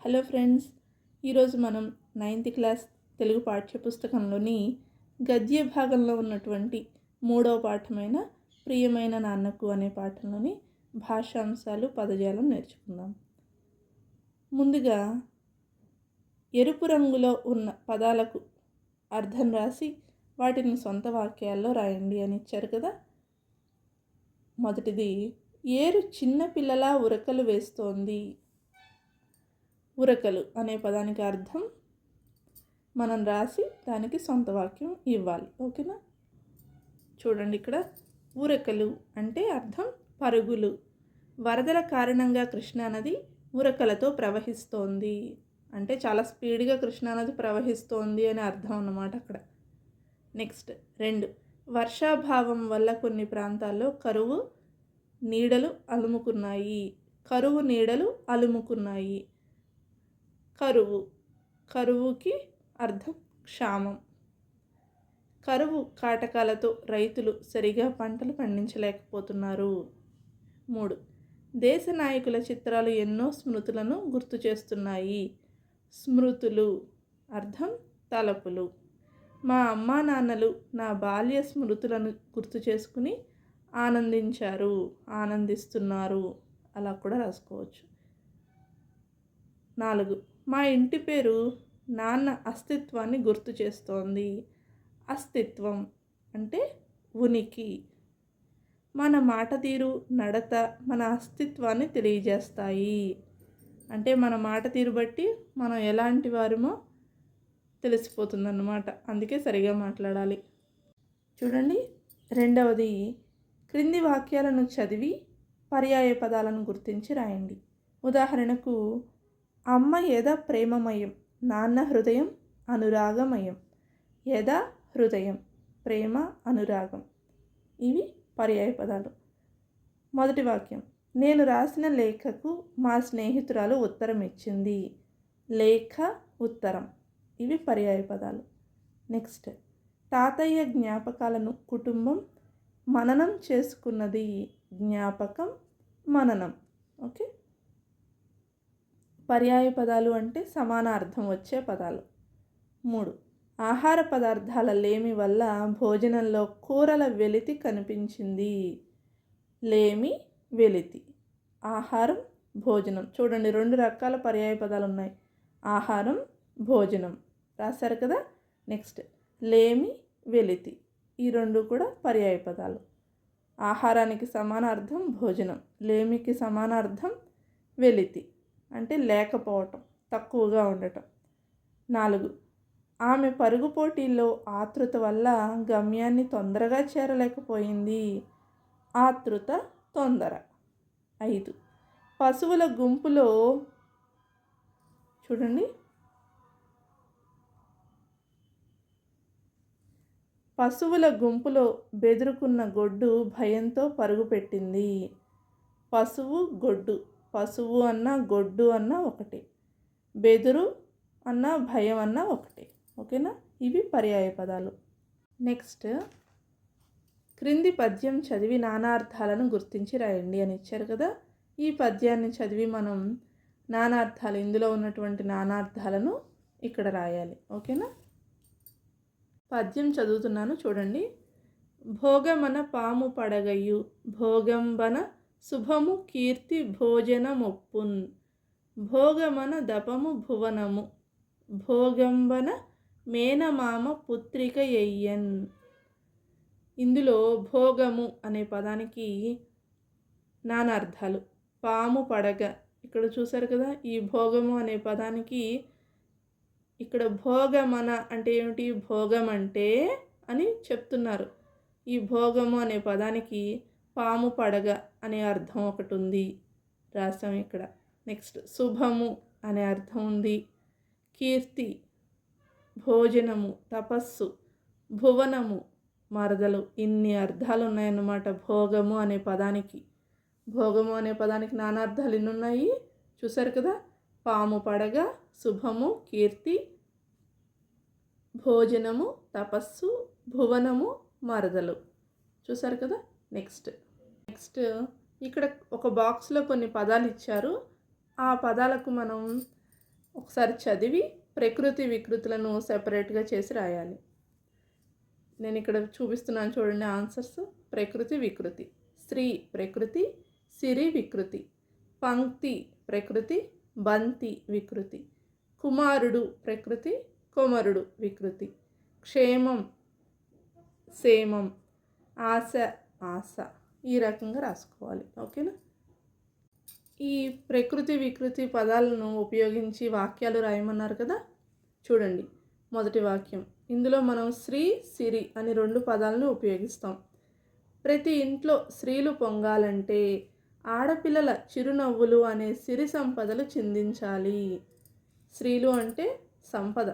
Hello friends ఈరోజు మనం ninth class Telugu పాఠ్యపుస్తకంలోని గద్య భాగంలో ఉన్నటువంటి మూడవ పాఠమైన ప్రియమైన నాన్నకు అనే పాఠంలోని భాషాంశాలు పదజాలం నేర్చుకుందాం. ముందుగా ఎరుపు రంగులో ఉన్న పదాలకు అర్థం రాసి వాటిని సొంత వాక్యాల్లో రాయండి అని ఇచ్చారు కదా. మొదటిది ఏరు చిన్న పిల్లలా ఉరకలు వేస్తోంది ఉరకలు అనే పదానికి అర్థం మనం రాసి దానికి సొంత వాక్యం ఇవ్వాలి. ఓకేనా? చూడండి ఇక్కడ. ఉరకలు అంటే అర్థం పరుగులు. వరదల కారణంగా కృష్ణానది ఉరకలతో ప్రవహిస్తోంది. అంటే చాలా స్పీడ్గా కృష్ణానది ప్రవహిస్తోంది అని అర్థం అన్నమాట అక్కడ. నెక్స్ట్ రెండు. వర్షాభావం వల్ల కొన్ని ప్రాంతాల్లో కరువు నీడలు అలుముకున్నాయి. కరువు నీడలు అలుముకున్నాయి. కరువు. కరువుకి అర్థం క్షామం. కరువు కాటకాలతో రైతులు సరిగా పంటలు పండించలేకపోతున్నారు. మూడు. దేశ నాయకుల చిత్రాలు ఎన్నో స్మృతులను గుర్తు చేస్తున్నాయి. స్మృతులు అర్థం తలపులు. మా అమ్మా నాన్నలు నా బాల్య స్మృతులను గుర్తు చేసుకుని ఆనందించారు ఆనందిస్తున్నారు. అలా కూడా రాసుకోవచ్చు. నాలుగు. మా ఇంటి పేరు నాన్న అస్తిత్వాన్ని గుర్తు చేస్తోంది. అస్తిత్వం అంటే ఉనికి. మన మాట తీరు నడత మన అస్తిత్వాన్ని తెలియజేస్తాయి. అంటే మన మాట తీరు బట్టి మనం ఎలాంటి వారమో తెలిసిపోతుందన్నమాట. అందుకే సరిగా మాట్లాడాలి. చూడండి. రెండవది క్రింది వాక్యాలను చదివి పర్యాయ పదాలను గుర్తించి రాయండి. ఉదాహరణకు అమ్మ యథ ప్రేమమయం నాన్న హృదయం అనురాగమయం. యథ హృదయం ప్రేమ అనురాగం. ఇవి పర్యాయ పదాలు. మొదటి వాక్యం. నేను రాసిన లేఖకు మా స్నేహితురాలు ఉత్తరం ఇచ్చింది. లేఖ ఉత్తరం. ఇవి పర్యాయ పదాలు. నెక్స్ట్. తాతయ్య జ్ఞాపకాలను కుటుంబం మననం చేసుకున్నది జ్ఞాపకం మననం. ఓకే? పర్యాయ పదాలు అంటే సమాన అర్థం వచ్చే పదాలు. మూడు. ఆహార పదార్థాల లేమి వల్ల భోజనంలో కూరల వెలితి కనిపించింది. లేమి వెలితి. ఆహారం భోజనం. చూడండి రెండు రకాల పర్యాయ పదాలు ఉన్నాయి. ఆహారం భోజనం. రాశారు కదా? నెక్స్ట్. లేమి వెలితి. ఈ రెండు కూడా పర్యాయ పదాలు. ఆహారానికి సమాన అర్థం భోజనం. లేమికి సమాన అర్థం వెలితి. అంటే లేకపోవటం తక్కువగా ఉండటం. నాలుగు ఆమె పరుగు పోటీల్లో ఆతృత వల్ల గమ్యాన్ని తొందరగా చేరలేకపోయింది. ఆతృత తొందర. ఐదు పశువుల గుంపులో చూడండి. పశువుల గుంపులో బెదురుకున్న గొడ్డు భయంతో పరుగు పెట్టింది. పశువు గొడ్డు. పశువు అన్న గొడ్డు అన్న ఒకటి. బెదురు అన్న భయం అన్న ఒకటి. ఓకేనా? ఇవి పర్యాయ పదాలు. నెక్స్ట్ క్రింది పద్యం చదివి నానార్థాలను గుర్తించి రాయండి అని ఇచ్చారు కదా? ఈ పద్యాన్ని చదివి మనం నానార్థాలు ఇందులో ఉన్నటువంటి నానార్థాలను ఇక్కడ రాయాలి. ఓకేనా? పద్యం చదువుతున్నాను చూడండి. భోగమన పాము పడగయ్యు భోగంబన శుభము కీర్తి భోజనమొప్పున్. భోగమన దపము భువనము. భోగంబన మేనమామ పుత్రిక ఎయ్యన్. ఇందులో భోగము అనే పదానికి నానార్థాలు. పాము పడగ. ఇక్కడ చూసారు కదా ఈ భోగము అనే పదానికి ఇక్కడ భోగమన అంటే ఏమిటి? భోగం అంటే అని చెప్తున్నారు. ఈ భోగము అనే పదానికి పాము పడగ అనే అర్థం ఒకటి ఉంది. రాసాం ఇక్కడ. నెక్స్ట్ శుభము అనే అర్థం ఉంది. కీర్తి భోజనము తపస్సు భువనము మరదలు ఇన్ని అర్థాలు ఉన్నాయన్నమాట. భోగము అనే పదానికి. భోగము అనే పదానికి నానా అర్థాలు ఎన్ని ఉన్నాయి? చూసారు కదా? పాము పడగ శుభము కీర్తి భోజనము తపస్సు భువనము మరదలు. చూసారు కదా? నెక్స్ట్. నెక్స్ట్ ఇక్కడ ఒక బాక్స్లో కొన్ని పదాలు ఇచ్చారు. ఆ పదాలకు మనం ఒకసారి చదివి ప్రకృతి వికృతులను సెపరేట్గా చేసి రాయాలి. నేను ఇక్కడ చూపిస్తున్నాను చూడండి ఆన్సర్స్. ప్రకృతి వికృతి స్త్రీ ప్రకృతి సిరి వికృతి పంక్తి ప్రకృతి బంతి వికృతి కుమారుడు ప్రకృతి కొమరుడు వికృతి క్షేమం సేమం ఆశ ఆశ. ఈ రకంగా రాసుకోవాలి. ఓకేనా? ఈ ప్రకృతి వికృతి పదాలను ఉపయోగించి వాక్యాలు రాయమన్నారు కదా? చూడండి. మొదటి వాక్యం. ఇందులో మనం శ్రీ సిరి అని రెండు పదాలను ఉపయోగిస్తాం. ప్రతి ఇంట్లో స్త్రీలు పొంగాలంటే ఆడపిల్లల చిరునవ్వులు అనే సిరి సంపదలు చిందించాలి. స్త్రీలు అంటే సంపద.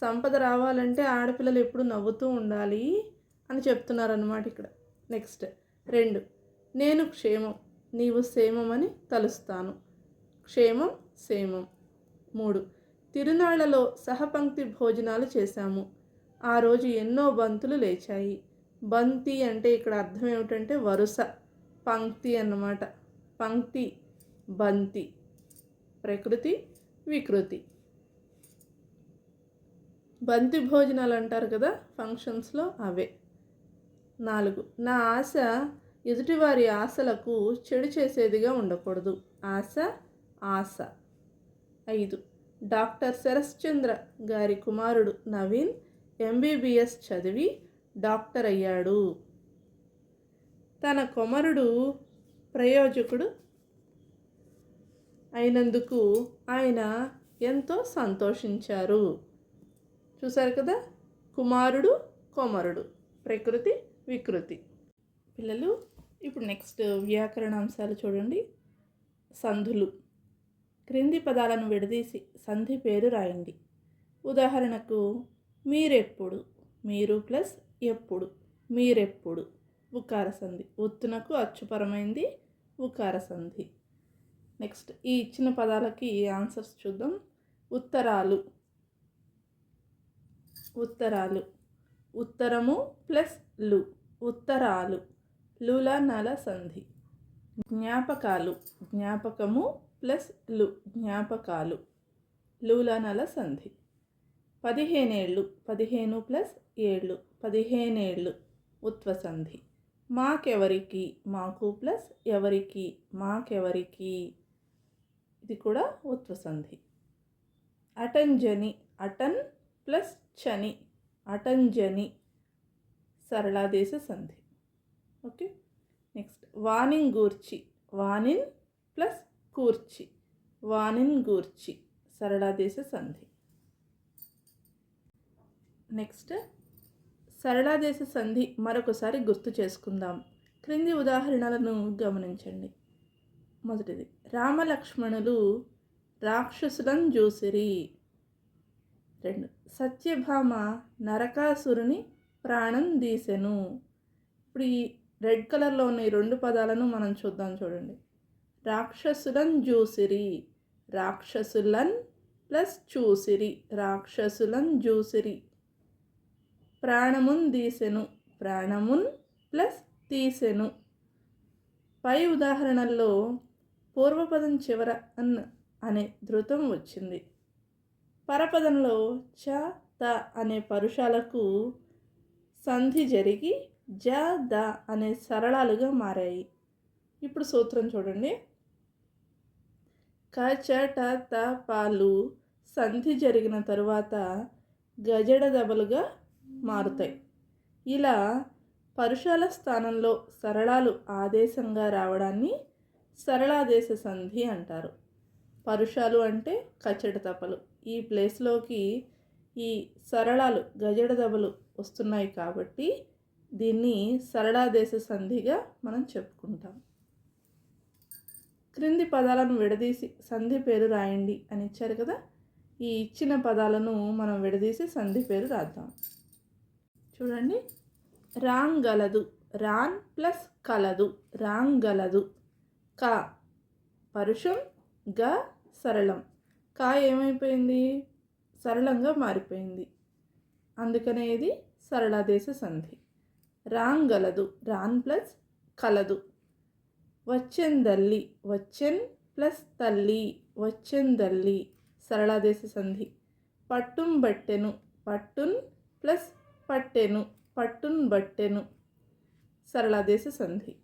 సంపద రావాలంటే ఆడపిల్లలు ఎప్పుడు నవ్వుతూ ఉండాలి అని చెప్తున్నారన్నమాట ఇక్కడ. నెక్స్ట్. రెండు. నేను క్షేమం నీవు క్షేమమని తలుస్తాను. క్షేమం క్షేమం. మూడు. తిరునాళ్ళలో సహపంక్తి భోజనాలు చేశాము. ఆ రోజు ఎన్నో బంతులు లేచాయి. బంతి అంటే ఇక్కడ అర్థం ఏమిటంటే వరుస. పంక్తి అన్నమాట. పంక్తి బంతి. ప్రకృతి వికృతి. బంతి భోజనాలు అంటారు కదా ఫంక్షన్స్లో అవే. నాలుగు. నా ఆశ ఎదుటివారి ఆశలకు చెడు చేసేదిగా ఉండకూడదు. ఆశ ఆశ. ఐదు. డాక్టర్ శరశ్చంద్ర గారి కుమారుడు నవీన్ ఎంబీబీఎస్ చదివి డాక్టర్ అయ్యాడు. తన కుమారుడు ప్రయోజకుడు అయినందుకు ఆయన ఎంతో సంతోషించారు. చూసారు కదా? కుమారుడు కొమరుడు. ప్రకృతి వికృతి. పిల్లలు ఇప్పుడు నెక్స్ట్ వ్యాకరణ అంశాలు చూడండి. సంధులు. క్రింది పదాలను విడదీసి సంధి పేరు రాయండి. ఉదాహరణకు మీరెప్పుడు మీరు ప్లస్ ఎప్పుడు మీరెప్పుడు ఉకార సంధి. ఒత్తునకు అచ్చుపరమైంది ఉకార సంధి. నెక్స్ట్ ఈ ఇచ్చిన పదాలకి ఆన్సర్స్ చూద్దాం. ఉత్తరాలు. ఉత్తరాలు. ఉత్తరము ప్లస్లు ఉత్తరాలు లుల నల సంధి. జ్ఞాపకాలు జ్ఞాపకము ప్లస్లు జ్ఞాపకాలు లుల నల సంధి. పదిహేనేళ్ళు పదిహేను ప్లస్ ఏళ్ళు పదిహేనేళ్ళు ఉత్వసంధి. మాకెవరికి? మాకు ప్లస్ ఎవరికి? మాకెవరికి? ఇది కూడా ఉత్వసంధి. అటంజని అటన్ ప్లస్ చని. అటంజని సరళాదేశ సంధి. ఓకే? నెక్స్ట్ వానిన్ గూర్చి. వానిన్ ప్లస్ కూర్చి. వానిన్ గూర్చి సరళాదేశ సంధి. నెక్స్ట్ సరళాదేశ సంధి మరొకసారి గుర్తు చేసుకుందాం. క్రింది ఉదాహరణలను గమనించండి. మొదటిది రామలక్ష్మణులు రాక్షసులను చూసిరి రెండు. సత్యభామ నరకాసురుని ప్రాణం తీసెను. ఇప్పుడు ఈ రెడ్ కలర్లో ఉన్న ఈ రెండు పదాలను మనం చూద్దాం చూడండి. రాక్షసులన్ జూసిరి. రాక్షసులన్ ప్లస్ చూసిరి. రాక్షసులన్ జూసిరి. ప్రాణమున్ తీసెను. ప్రాణమున్ ప్లస్ తీసెను. పై ఉదాహరణల్లో పూర్వపదం చివర అన్ అనే ధృతం వచ్చింది. పరపదంలో చ త అనే పరుషాలకు సంధి జరిగి జ ద అనే సరళాలుగా మారాయి. ఇప్పుడు సూత్రం చూడండి. క చ ట త పాలు సంధి జరిగిన తరువాత గజడ దబలుగా మారుతాయి. ఇలా పరుషాల స్థానంలో సరళాలు ఆదేశంగా రావడాన్ని సరళాదేశ సంధి అంటారు. పరుషాలు అంటే కచ్చడి తపలు ఈ ప్లేస్లోకి ఈ సరళాలు గజడ దెబ్బలు వస్తున్నాయి కాబట్టి దీన్ని సరళాదేశ సంధిగా మనం చెప్పుకుంటాం. క్రింది పదాలను విడదీసి సంధి పేరు రాయండి అని ఇచ్చారు కదా? ఈ ఇచ్చిన పదాలను మనం విడదీసి సంధి పేరు రాద్దాం. చూడండి. రాంగ్ గలదు రాన్ ప్లస్ కలదు. రాంగ్ గలదు క. పరుషం. గ. సరళం. కా ఏమైపోయింది? సరళంగా మారిపోయింది. అందుకనే ఇది సరళాదేశ సంధి. రాంగ్ గలదు. రాన్ ప్లస్ కలదు. వచ్చెందల్లి వచ్చెన్ ప్లస్ తల్లి. వచ్చెందల్లి సరళాదేశ సంధి. పట్టుం బట్టెను. పట్టున్ ప్లస్ పట్టెను. పట్టున్ బట్టెను. సరళాదేశ సంధి.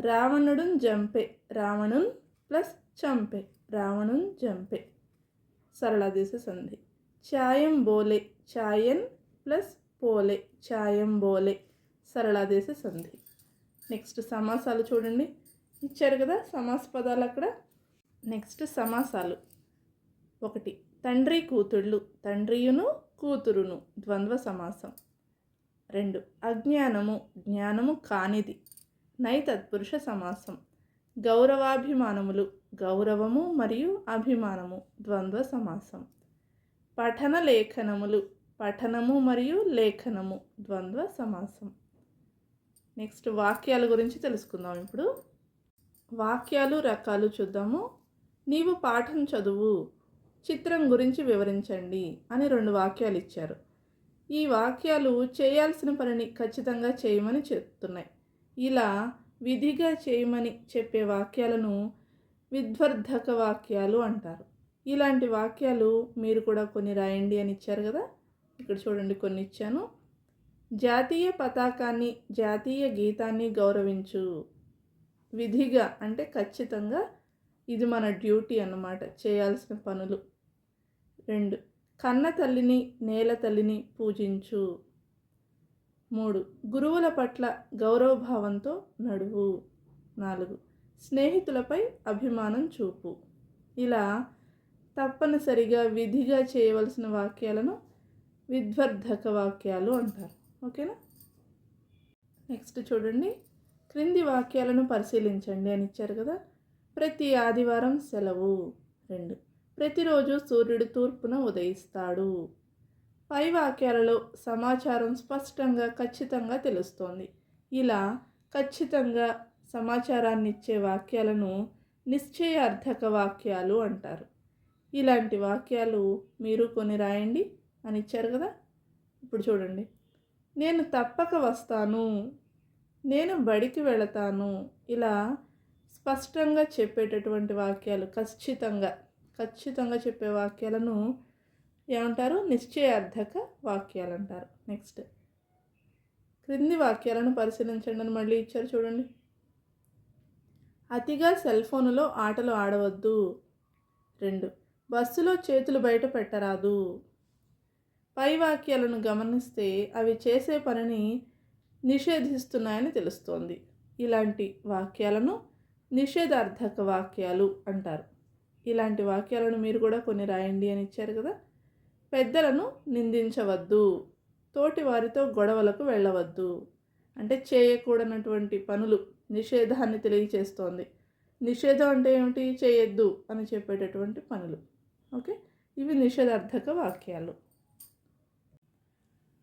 రావణుడున్ జంపే. రావణున్ ప్లస్ చంపే. రావణున్ జంపే. సరళాదేశ సంధి. ఛాయం బోలే ఛాయన్ ప్లస్ పోలే ఛాయం బోలే సరళాదేశ సంధి. నెక్స్ట్ సమాసాలు చూడండి. ఇచ్చారు కదా సమాస పదాలు అక్కడ. నెక్స్ట్ సమాసాలు. ఒకటి తండ్రి కూతుళ్ళు తండ్రియును కూతురును ద్వంద్వ సమాసం. రెండు అజ్ఞానము జ్ఞానము కానిది నై తత్పురుష సమాసం. గౌరవాభిమానములు గౌరవము మరియు అభిమానము ద్వంద్వ సమాసం. పఠన లేఖనములు పఠనము మరియు లేఖనము ద్వంద్వ సమాసం. నెక్స్ట్ వాక్యాల గురించి తెలుసుకుందాం ఇప్పుడు. వాక్యాలు రకాలు చూద్దాము. నీవు పాఠం చదువు చిత్రం గురించి వివరించండి అని రెండు వాక్యాలు ఇచ్చారు. ఈ వాక్యాలు చేయాల్సిన పనిని ఖచ్చితంగా చేయమని చెప్తున్నాయి. ఇలా విధిగా చేయమని చెప్పే వాక్యాలను విధ్వర్ధక వాక్యాలు అంటారు. ఇలాంటి వాక్యాలు మీరు కూడా కొన్ని రాయండి అని ఇచ్చారు కదా? ఇక్కడ చూడండి కొన్ని ఇచ్చాను. జాతీయ పతాకాన్ని జాతీయ గీతాన్ని గౌరవించు. విధిగా అంటే ఖచ్చితంగా ఇది మన డ్యూటీ అన్నమాట చేయాల్సిన పనులు. రెండు కన్న తల్లిని నేల తల్లిని పూజించు. మూడు. గురువుల పట్ల గౌరవభావంతో నడువు. నాలుగు. స్నేహితులపై అభిమానం చూపు. ఇలా తప్పనిసరిగా విధిగా చేయవలసిన వాక్యాలను విధ్వర్ధక వాక్యాలు అంటారు. ఓకేనా? నెక్స్ట్ చూడండి. క్రింది వాక్యాలను పరిశీలించండి అని ఇచ్చారు కదా. ప్రతి ఆదివారం సెలవు. రెండు. ప్రతిరోజు సూర్యుడు తూర్పున ఉదయిస్తాడు. పై వాక్యాలలో సమాచారం స్పష్టంగా ఖచ్చితంగా తెలుస్తోంది. ఇలా ఖచ్చితంగా సమాచారాన్ని ఇచ్చే వాక్యాలను నిశ్చయార్థక వాక్యాలు అంటారు. ఇలాంటి వాక్యాలు మీరు కొన్ని రాయండి అని ఇచ్చారు కదా? ఇప్పుడు చూడండి. నేను తప్పక వస్తాను. నేను బడికి వెళతాను. ఇలా స్పష్టంగా చెప్పేటటువంటి వాక్యాలు ఖచ్చితంగా ఖచ్చితంగా చెప్పే వాక్యాలను ఏమంటారు? నిశ్చయార్థక వాక్యాలు అంటారు నెక్స్ట్. క్రింది వాక్యాలను పరిశీలించండి అని మళ్ళీ ఇచ్చారు చూడండి. అతిగా సెల్ ఫోనులో ఆటలు ఆడవద్దు. రెండు. బస్సులో చేతులు బయట పెట్టరాదు. పై వాక్యాలను గమనిస్తే అవి చేసే పనిని నిషేధిస్తున్నాయని తెలుస్తోంది. ఇలాంటి వాక్యాలను నిషేధార్థక వాక్యాలు అంటారు. ఇలాంటి వాక్యాలను మీరు కూడా కొన్ని రాయండి అని ఇచ్చారు కదా. పెద్దలను నిందించవద్దు. తోటి వారితో గొడవలకు వెళ్ళవద్దు. అంటే చేయకూడనటువంటి పనులు నిషేధాన్ని తెలియచేస్తోంది. నిషేధం అంటే ఏమిటి? చేయొద్దు అని చెప్పేటటువంటి పనులు. ఓకే? ఇవి నిషేధార్థక వాక్యాలు.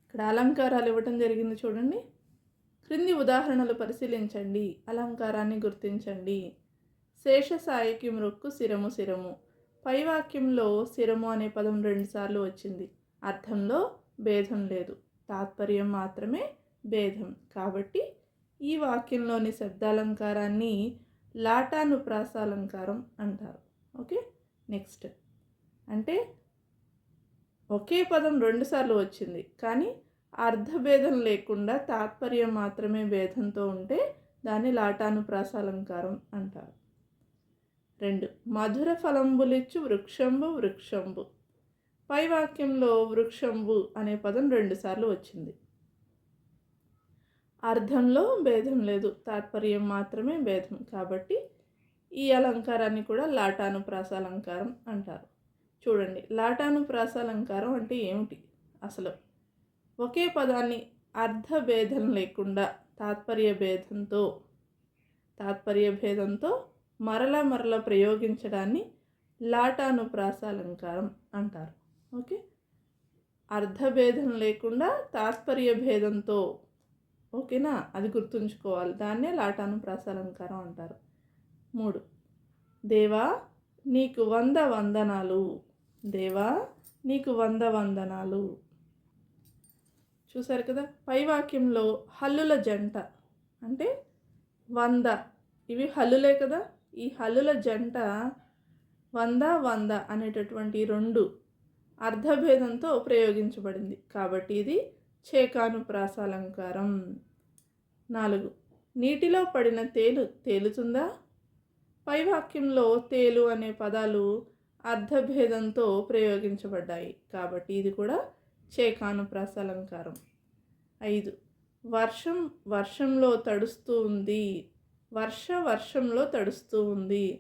ఇక్కడ అలంకారాలు ఇవ్వటం జరిగింది చూడండి. క్రింది ఉదాహరణలు పరిశీలించండి. అలంకారాన్ని గుర్తించండి. శేషసాయికి మృక్కు సిరము సిరము. పై వాక్యంలో శిరము అనే పదం రెండుసార్లు వచ్చింది. అర్థంలో భేదం లేదు. తాత్పర్యం మాత్రమే భేదం. కాబట్టి ఈ వాక్యంలోని శబ్దాలంకారాన్ని లాటానుప్రాసాలంకారం అంటారు. ఓకే? నెక్స్ట్. అంటే ఒకే పదం రెండుసార్లు వచ్చింది. కానీ అర్థభేదం లేకుండా తాత్పర్యం మాత్రమే భేదంతో ఉంటే దాన్ని లాటానుప్రాసాలంకారం అంటారు. రెండు. మధుర ఫలంబులిచ్చు వృక్షంబు వృక్షంబు. పై వాక్యంలో వృక్షంబు అనే పదం రెండుసార్లు వచ్చింది. అర్థంలో భేదం లేదు తాత్పర్యం మాత్రమే భేదం కాబట్టి ఈ అలంకారాన్ని కూడా లాటానుప్రాస అలంకారం అంటారు. చూడండి లాటానుప్రాసాలంకారం అంటే ఏమిటి? అసలు ఒకే పదాన్ని అర్థ భేదం లేకుండా తాత్పర్య భేదంతో తాత్పర్య భేదంతో మరల మరల ప్రయోగించడాన్ని లాటానుప్రాసాలంకారం అంటారు. ఓకే? అర్థభేదం లేకుండా తాత్పర్య భేదంతో ఓకేనా? అది గుర్తుంచుకోవాలి. దాన్నే లాటానుప్రాసాలంకారం అంటారు. మూడు. దేవా నీకు వంద వందనాలు. దేవా నీకు వంద వందనాలు. చూసారు కదా? పై వాక్యంలో హల్లుల జంట అంటే వంద. ఇవి హల్లులే కదా? ఈ హల్లుల జంట వంద వంద అనేటటువంటి రెండు అర్ధభేదంతో ప్రయోగించబడింది. కాబట్టి ఇది చేకానుప్రాసాలంకారం. నాలుగు. నీటిలో పడిన తేలు తేలుతుందా? పై వాక్యంలో తేలు అనే పదాలు అర్ధభేదంతో ప్రయోగించబడ్డాయి. కాబట్టి ఇది కూడా చేకానుప్రాసాలంకారం. ఐదు. వర్షం వర్షంలో తడుస్తూ ఉంది. వర్ష వర్షంలో తడుస్తూ ఉంది.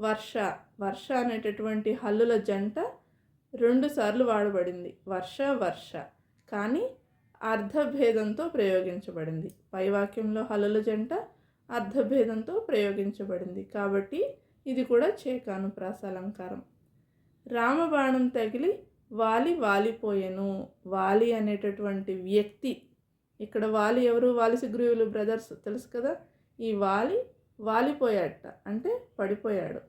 వర్ష వర్ష అనేటటువంటి హల్లుల జంట రెండుసార్లు వాడబడింది. వర్ష వర్ష. కానీ అర్ధభేదంతో ప్రయోగించబడింది. పై వాక్యంలో హల్లుల జంట అర్ధభేదంతో ప్రయోగించబడింది. కాబట్టి ఇది కూడా చేకానుప్రాస అలంకారం రామబాణం తగిలి వాలి వాలిపోయెను. వాలి అనేటటువంటి వ్యక్తి ఇక్కడ వాలి ఎవరు? వాలి సుగ్రీవులు బ్రదర్స్ తెలుసు కదా? ఈ వాలి వాలిపోయాడట అంటే పడిపోయాడు.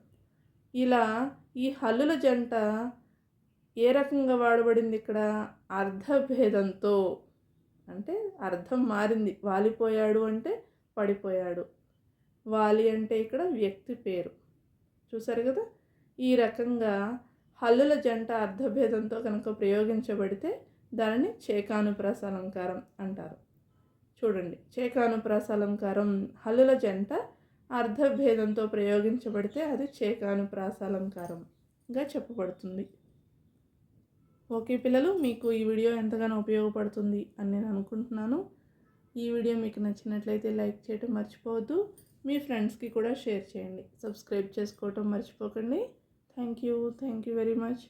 ఇలా ఈ హల్లుల జంట ఏ రకంగా వాడబడింది ఇక్కడ? అర్ధభేదంతో అంటే అర్థం మారింది. వాలిపోయాడు అంటే పడిపోయాడు. వాలి అంటే ఇక్కడ వ్యక్తి పేరు. చూసారు కదా? ఈ రకంగా హల్లుల జంట అర్ధభేదంతో కనుక ప్రయోగించబడితే దానిని చేకాను అలంకారం అంటారు. చూడండి. చేకానుప్రాసాలంకారం హల్లుల జంట అర్ధభేదంతో ప్రయోగించబడితే అది చేకానుప్రాసాలంకారంగా చెప్పబడుతుంది. ఓకే పిల్లలు మీకు ఈ వీడియో ఎంతగానో ఉపయోగపడుతుంది అని నేను అనుకుంటున్నాను. ఈ వీడియో మీకు నచ్చినట్లయితే లైక్ చేయటం మర్చిపోవద్దు. మీ ఫ్రెండ్స్కి కూడా షేర్ చేయండి. సబ్స్క్రైబ్ చేసుకోవటం మర్చిపోకండి. Thank you. Thank you very much.